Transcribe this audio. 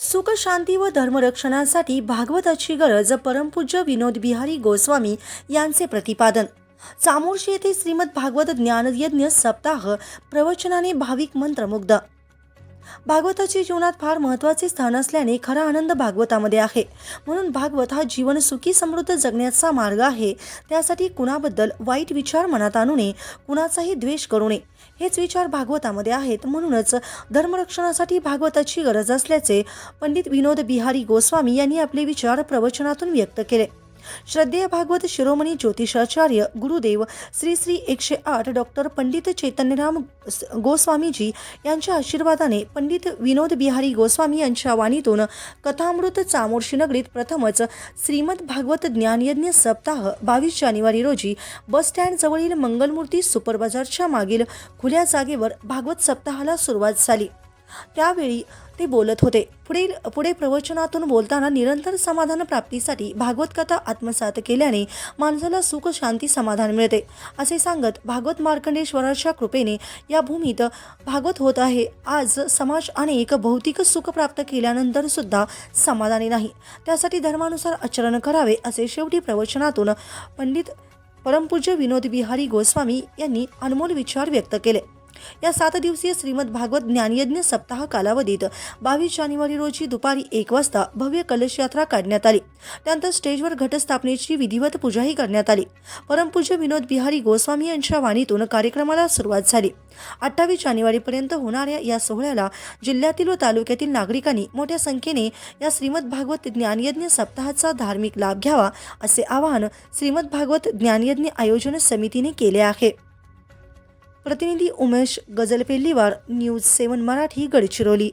सुख शांती व धर्मरक्षणासाठी भागवताची गरज परमपूज्य विनोद बिहारी गोस्वामी यांचे प्रतिपादन. चामोर्शी येथे श्रीमद भागवत ज्ञानयज्ञ सप्ताह प्रवचनाने भाविक मंत्रमुग्ध. भागवताचे जीवनात फार महत्त्वाचे स्थान असल्याने खरा आनंद भागवतामध्ये आहे. म्हणून भागवत हा जीवन सुखी समृद्ध जगण्याचा मार्ग आहे. त्यासाठी कुणाबद्दल वाईट विचार मनात आणू नये कुणाचाही द्वेष करू नये. हेच विचार भागवतामध्ये आहेत. म्हणूनच धर्मरक्षणासाठी भागवताची गरज असल्याचे पंडित विनोद बिहारी गोस्वामी यांनी आपले विचार प्रवचनातून व्यक्त केले. श्रद्धेय भागवत शिरोमणी ज्योतिषाचार्य गुरुदेव श्री श्री एकशे आठ डॉक्टर पंडित चैतन्यराम गोस्वामीजी यांच्या आशीर्वादाने पंडित विनोद बिहारी गोस्वामी यांच्या वाणीतून कथामृत चामोर्शी नगरीत प्रथमच श्रीमद भागवत ज्ञानयज्ञ सप्ताह बावीस जानेवारी रोजी बस स्टँड जवळील मंगलमूर्ती सुपर बाजारच्या मागील खुल्या जागेवर भागवत सप्ताहाला सुरुवात झाली. त्यावेळी ते बोलत होते. पुढील पुढे प्रवचनातून बोलताना निरंतर समाधान प्राप्तीसाठी भागवत कथा आत्मसात केल्याने माणसाला सुख शांती समाधान मिळते. असे सांगत भागवत मार्कंडेश्वराच्या कृपेने या भूमीत भागवत होत आहे. आज समाज अनेक भौतिक सुख प्राप्त केल्यानंतर सुद्धा समाधानी नाही. त्यासाठी धर्मानुसार आचरण करावे असे शेवटी प्रवचनातून पंडित परमपूज्य विनोद बिहारी गोस्वामी यांनी अनमोल विचार व्यक्त केले. या सात दिवसीय श्रीमद भागवत ज्ञानयज्ञ सप्ताह कालावधीत बावीस जानेवारी रोजी दुपारी एक वाजता भव्य कलश यात्रा काढण्यात आली. त्यानंतर स्टेजवर घटस्थापनेची विधिवत पूजाही करण्यात आली. परमपूज्य विनोद बिहारी गोस्वामी यांच्या वाणीतून कार्यक्रमाला सुरुवात झाली. अठ्ठावीस जानेवारीपर्यंत होणाऱ्या या सोहळ्याला जिल्ह्यातील व तालुक्यातील नागरिकांनी मोठ्या संख्येने या श्रीमद भागवत ज्ञानयज्ञ सप्ताहाचा धार्मिक लाभ घ्यावा असे आवाहन श्रीमद भागवत ज्ञानयज्ञ आयोजन समितीने केले आहे. प्रतिनिधी उमेश गजलपेल्लीवार न्यूज सेवन मराठी गडचिरोली.